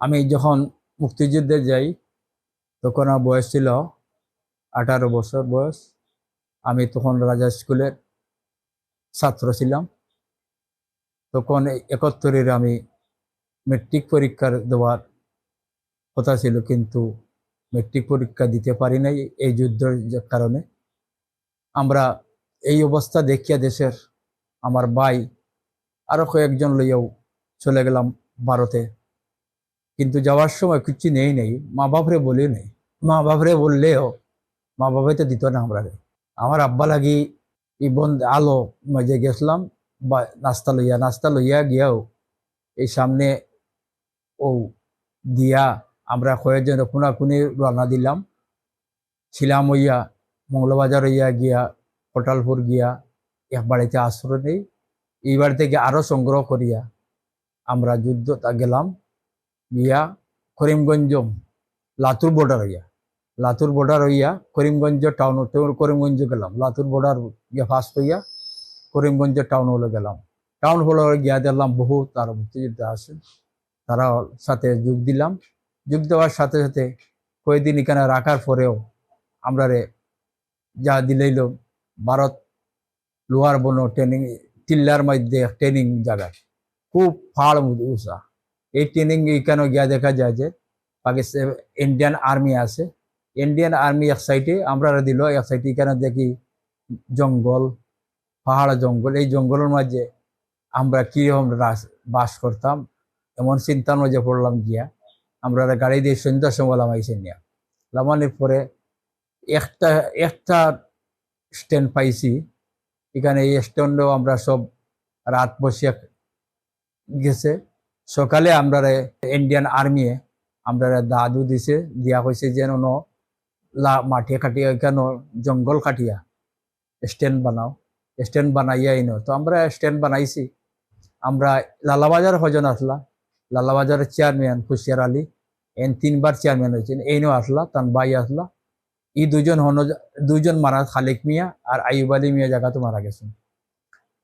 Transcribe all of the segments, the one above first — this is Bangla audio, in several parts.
আমি যখন মুক্তিযুদ্ধে যাই, তখন আমার বয়স ছিল আঠারো বছর বয়স। আমি তখন রাজা স্কুলের ছাত্র ছিলাম। তখন একাত্তরের আমি মেট্রিক পরীক্ষার দেওয়ার কথা ছিল, কিন্তু মেট্রিক পরীক্ষা দিতে পারি নাই এই যুদ্ধের কারণে। আমরা এই অবস্থা দেখিয়া দেশের আমার ভাই আরও কয়েকজন লইয়াও চলে গেলাম ভারতে। কিন্তু যাওয়ার সময় কিছু নেই নেই। মা বাপরে বলি নেই। মা বাপরে বললেও মা বাবাই তো দিত না আমরা আমার আব্বা লাগি ই বন্ধ আলো মাঝে গেছিলাম, বা নাস্তা লইয়া। নাস্তা লইয়া গিয়াও এই সামনে ও দিয়া আমরা কয়েকজন কোনাকুনি রান্না দিলাম। ছিলাম হইয়া মঙ্গলবাজার হইয়া গিয়া, কোটালপুর গিয়া, এক বাড়িতে আশ্রয় নেই। এইবার থেকে আরও সংগ্রহ করিয়া আমরা যুদ্ধ গেলাম। গিয়া করিমগঞ্জ, লাতুর বর্ডার হইয়া লাতুর বর্ডার হইয়া করিমগঞ্জ টাউন করিমগঞ্জ গেলাম। লাতুর বর্ডার গিয়া ফার্স্ট হইয়া করিমগঞ্জ টাউন হলে গেলাম। টাউন হলে গিয়া দেখলাম বহু তার মুক্তিযোদ্ধা আছে। তারা সাথে যোগ দিলাম। যোগ দেওয়ার সাথে সাথে কয়েকদিন এখানে রাখার পরেও আমরা যা দিলেইল ভারত লোহার বন ট্রেনিং টিল্লার মধ্যে ট্রেনিং জায়গায়। খুব ফাড় উষা এই ট্রেনিং এখানে গিয়া দেখা যায় যে পাকিস্তান ইন্ডিয়ান আর্মি আছে। ইন্ডিয়ান আর্মি এক সাইডে আমরা দিল, এক সাইডে এখানে দেখি জঙ্গল, পাহাড় জঙ্গল। এই জঙ্গলের মাঝে আমরা কীরকম বাস করতাম, এমন চিন্তার মাঝে পড়লাম গিয়া। আমরা গাড়ি দিয়ে সন্ধ্যার সময় লামাইছি নিয়া। লামানোর পরে একটা একটা স্ট্যান্ড পাইছি। এখানে এই স্ট্যান্ডেও আমরা সব রাত বসিয়া গেছে। সকালে আমরা ইন্ডিয়ান আর্মি আমরা দাদু দিছে, দিয়া হয়েছে যেন ন লা, মাঠে কাটিয়া এখানে জঙ্গল কাটিয়া স্ট্যান্ড বানাও স্ট্যান্ড বানাইয়া ইনো তো আমরা স্ট্যান্ড বানাইছি। আমরা লালাবাজার হজন আসলা। লালাবাজারের চেয়ারম্যান খুশিয়ার আলী, এন তিনবার চেয়ারম্যান হয়েছেন। এইনও আসলা তান বাই আসলা। ই দুজন হন, দুজন মারা, খালেক মিয়া আর আইব আলী মিয়া জায়গাতে মারা গেছেন।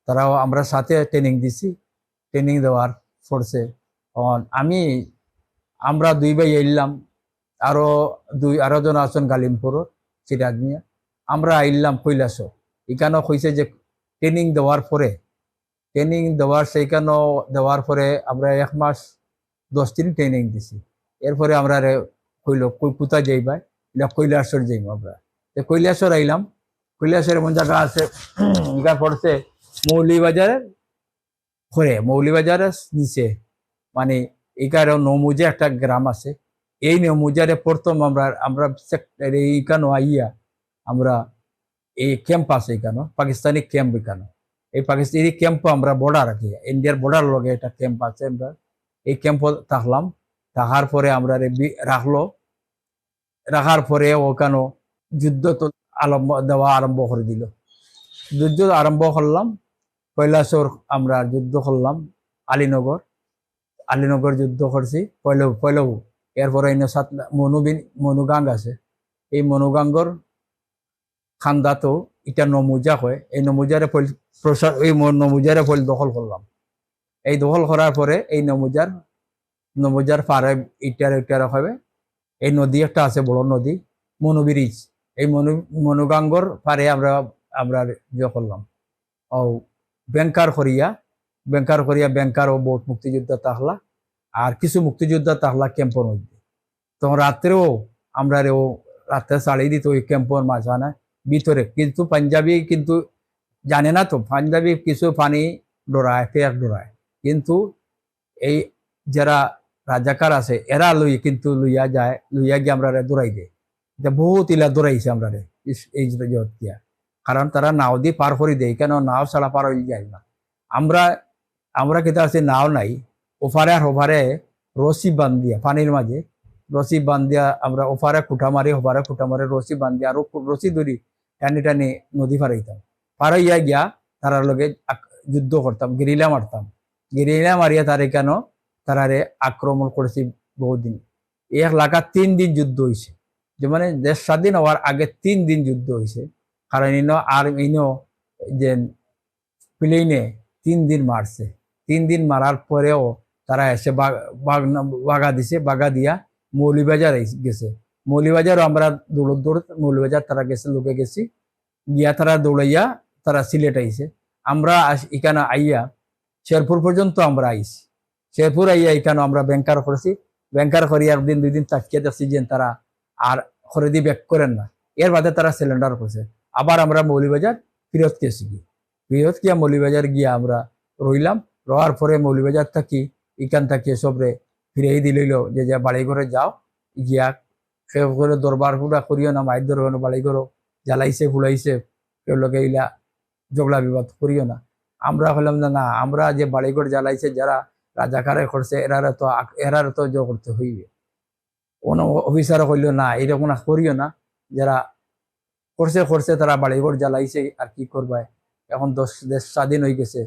তারাও আমরা সাথে ট্রেনিং দিছি। ট্রেনিং দেওয়ার ফোর্সে আমি, আমরা দুই ভাই এলাম, আরও দুই, আরও জন আছেন গালিমপুর সিরাজ মিয়া আমরা আইলাম কৈলাস এখানেও কইছে যে ট্রেনিং দেওয়ার পরে ট্রেনিং দেওয়ার সেইখানেও দেওয়ার পরে আমরা এক মাস দশ দিন ট্রেনিং দিছি। এরপরে আমরা কইল, কই কোথায় যাইবা? এটা কৈলাসর যাইব আমরা। তো কৈলাসর আইলাম। কৈলাসের এমন জায়গা আছে? পড়ছে মৌলিবাজারের পরে মৌলিবাজারের নিচে মানে এখানে নমুজে একটা গ্রাম আছে। এই নমুজারে প্রথম আমরা আমরা এইখানে আইয়া আমরা এই ক্যাম্প আছে এখানে, পাকিস্তানি ক্যাম্প এখানে। এই পাকিস্তানি ক্যাম্প আমরা বর্ডার রাখি ইন্ডিয়ার বর্ডার লগে একটা ক্যাম্প আছে আমরা। এই ক্যাম্প থাকলাম, থাকার পরে আমরা রাখল। রাখার পরে ওখানে যুদ্ধ তো আরম্ভ দেওয়া আরম্ভ করে দিল। যুদ্ধ আরম্ভ করলাম কৈলাসর আমরা যুদ্ধ করলাম, আলীনগর। আলীনগর যুদ্ধ করছি পয়লব পয়লব এরপরে ইনো সাত মনুবিন মনুগাং আছে। এই মনুগাঙ্গর খান্দা তো এটা নমুজা হয় এই নমুজারে ফল প্রসার এই নমুজারে ফল দখল করলাম। এই দখল করার পরে এই নমুজার নমুজার পারে ইটার ইটার হবে। এই নদী একটা আছে, বড় নদী মনু ব্রিজ এই মনু মনুগাঙ্গর পারে আমরা আমরা ইয়ে করলাম। ও ব্যাংকার করিয়া ব্যাংকার করিয়া ব্যাংকার ও বহুত মুক্তিযোদ্ধা তাহলা, আর কিছু মুক্তিযোদ্ধা তাহলা ক্যাম্পের মধ্যে। তখন রাত্রেও আমরা রে ও রাত্রে চালিয়ে দিত ওই ক্যাম্পের মাঝখানে, ভিতরে। কিন্তু পাঞ্জাবি কিন্তু জানে না তো, পাঞ্জাবি কিছু পানি ডরায় ফেক ডরায়। কিন্তু এই যারা রাজাকার আছে, এরা লই কিন্তু লইয়া যায়, লইয়া গিয়ে আমরা দৌড়াই দেয় এটা বহুত ইলা দৌড়াইছে আমরা এই দিয়া কারণ তারা নাও দিয়ে পার করে দেয়, কেন নাও ছাড়া পার হয়ে যায় না। আমরা আমরা কিন্তু আছে নাও নাই, ওপারে আর ওপারে রশি বান দিয়া পানির মাঝে রশি বান দিয়া আমরা ওপারে খুঁটা মারি, ওপারে খুঁটা মারি, রশি বান দিয়া আরও রশি ধরি, টানি টানি নদী পারাইতাম পার হইয়া গিয়া তারার লগে যুদ্ধ করতাম, গিরিলা মারতাম। গিরিলা মারিয়া তারে কেন? তারারে আক্রমণ করেছি বহুদিন। এক লাগা তিন দিন যুদ্ধ হয়েছে যে মানে দেশ স্বাধীন হওয়ার আগে তিন দিন যুদ্ধ হয়েছে কারণ ইনো আর ইনো যে প্লেনে তিন দিন মারছে। তিন দিন মারার পরেও তারা এসে বাগ- দিছে, বাগা দিয়া মৌলিবাজার গেছে। মৌলিবাজারও আমরা দৌড় দৌড়, মৌলিবাজার তারা গেছে, লোকে গেছি। গিয়া তারা দৌড়াইয়া তারা সিলেট আইছে। আমরা এখানে আইয়া শেরপুর পর্যন্ত আমরা আইছি। শেরপুর আইয়া এখানে আমরা ব্যাংকার করেছি। ব্যাংকার করি একদিন, দুই দিন তাকিয়ে দেখছি যে তারা আর খরিদি ব্যাক করেন না। এর বাদে তারা সিলিন্ডার করছে। আবার আমরা মৌলিবাজার ফিরত গেছি ফিরত গিয়া মৌলিবাজার গিয়া আমরা রইলাম। রওয়ার পরে মৌলিবাজার থাকি, এখান থেকে সবরে ফিরেই দিল যে যা বাড়ি ঘরে যাও, গিয়া সে করে দরবার ফুটা করিও না, মায়ের দরবার বাড়ি ঘর জ্বালাইছে, ফুলাইছে, কেউ লোকে ইলা ঝগড়া বিবাদ করিও না। আমরা হলাম না না, আমরা যে বাড়িঘর জ্বালাইছে, যারা রাজাকারে করছে, এরারে তো এরারে তো জো করতে হইবে। কোনো অফিসার কইল না, এরকম করিও না। যারা করছে করছে তারা বাড়িঘর জ্বালাইছে আর কি করবে? এখন দশ দেশ স্বাধীন হয়ে গেছে।